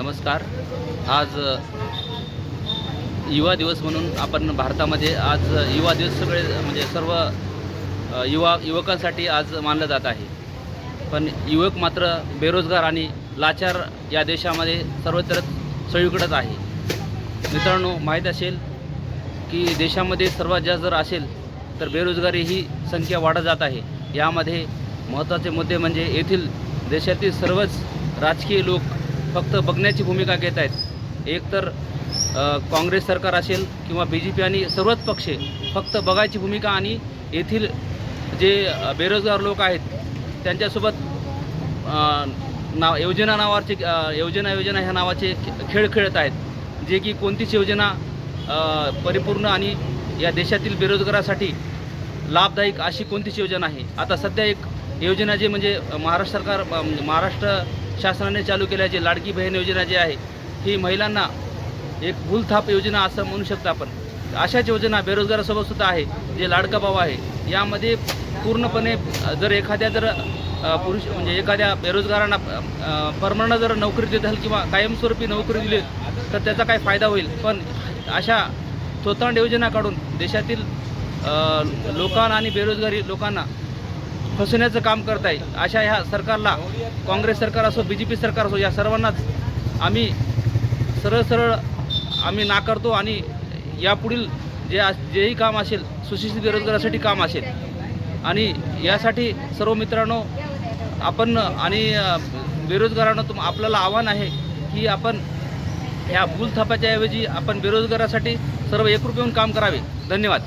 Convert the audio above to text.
नमस्कार. आज युवा दिवस म्हणून आपण भारतामध्ये आज युवा दिवस सगळे म्हणजे सर्व युवा युवकांसाठी आज मानलं जात आहे. पण युवक मात्र बेरोजगार आणि लाचार या देशामध्ये सर्वत्र सगळीकडंच आहे. मित्रांनो माहीत असेल की देशामध्ये सर्वात जास्त जर असेल तर बेरोजगारी ही संख्या वाढत जात आहे. यामध्ये महत्त्वाचे मुद्दे म्हणजे येथील देशातील सर्वच राजकीय लोक फक्त बघण्याची भूमिका घेत आहेत. एकतर काँग्रेस सरकार असेल किंवा बी जे पी आणि सर्वच पक्षे फक्त बघायची भूमिका आणि येथील जे बेरोजगार लोक आहेत त्यांच्यासोबत नाव योजना नावाचे योजना योजना ह्या नावाचे खे- खेळ खेळत आहेत. जे की कोणतीच योजना परिपूर्ण आणि या देशातील बेरोजगारासाठी लाभदायक अशी कोणतीच योजना आहे आता सध्या एक योजना जे म्हणजे महाराष्ट्र सरकार म्हणजे महाराष्ट्र शासनाने चालू केल्या जे लाडकी बहीण योजना जी आहे ही महिलांना एक भूलथाप योजना असं म्हणू शकतो आपण. अशाच योजना बेरोजगारासोबत सुद्धा आहे जे लाडका भाव आहे यामध्ये पूर्णपणे जर एखाद्या जर पुरुष म्हणजे एखाद्या बेरोजगारांना परमनंट जर नोकरी देत किंवा कायमस्वरूपी नोकरी दिली तर त्याचा काय फायदा होईल. पण अशा स्वतंत्र योजना काढून देशातील लोकांना आणि बेरोजगारी लोकांना फसवण्याचं काम करत आहे. अशा ह्या सरकारला काँग्रेस सरकार असो बी जे पी सरकार असो या सर्वांनाच आम्ही सरळ सरळ आम्ही नाकारतो आणि यापुढील जे जेही काम असेल सुशिक्षित बेरोजगारासाठी काम असेल. आणि यासाठी सर्व मित्रांनो आपण आणि बेरोजगारांना तुम आपल्याला आव्हान आहे की आपण ह्या भूलथापाच्या ऐवजी आपण बेरोजगारासाठी सर्व एकरूप येऊन काम करावे. धन्यवाद.